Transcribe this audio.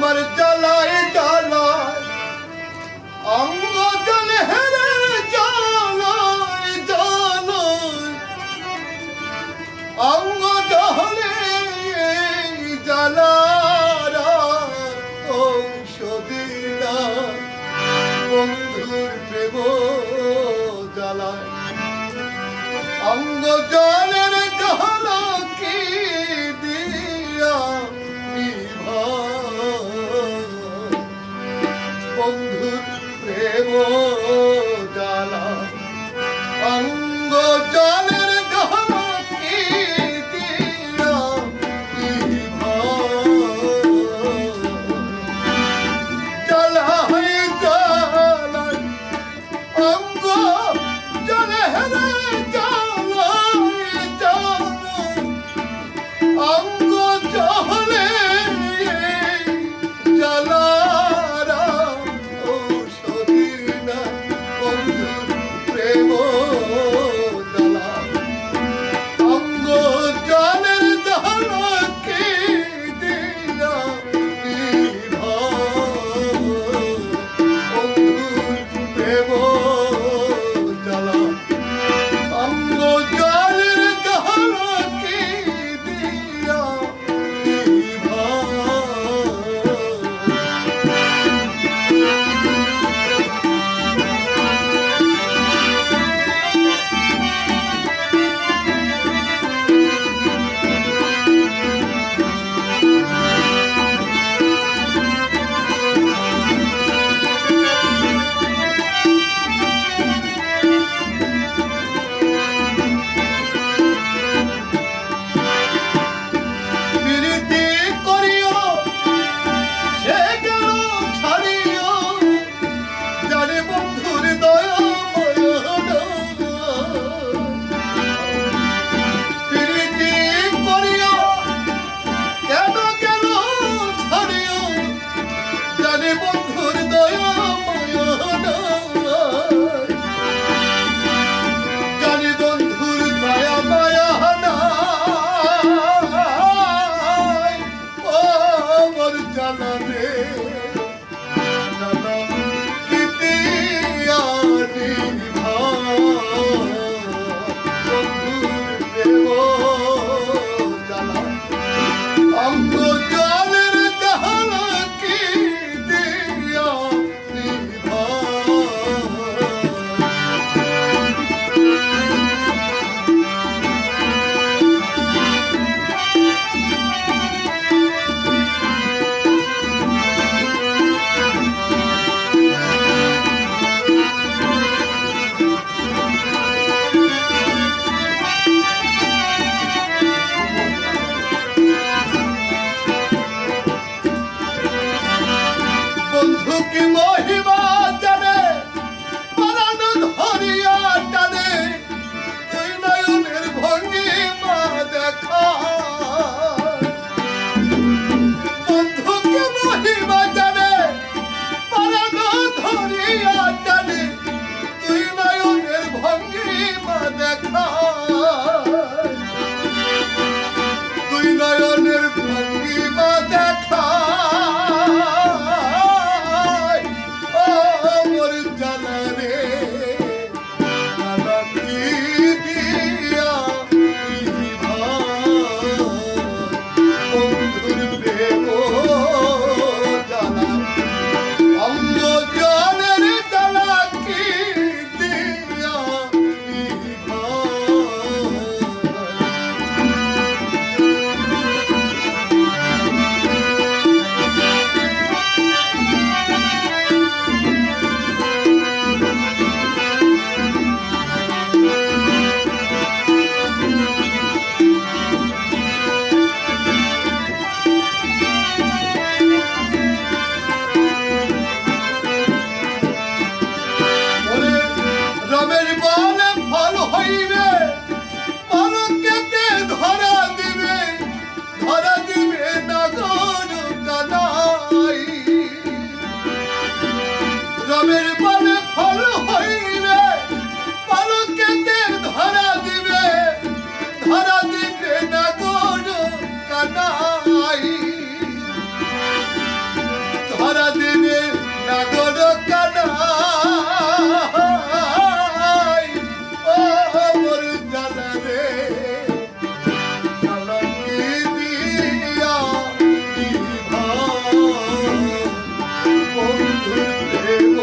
আমার জ্বালাই জ্বালায় অঙ্গ হেরে জ্বালায় জ্বালায় অঙ্গ জলে জ্বালার বন্ধুর প্রেম জ্বালায়। অঙ্গ জল গো বন্ধু দেব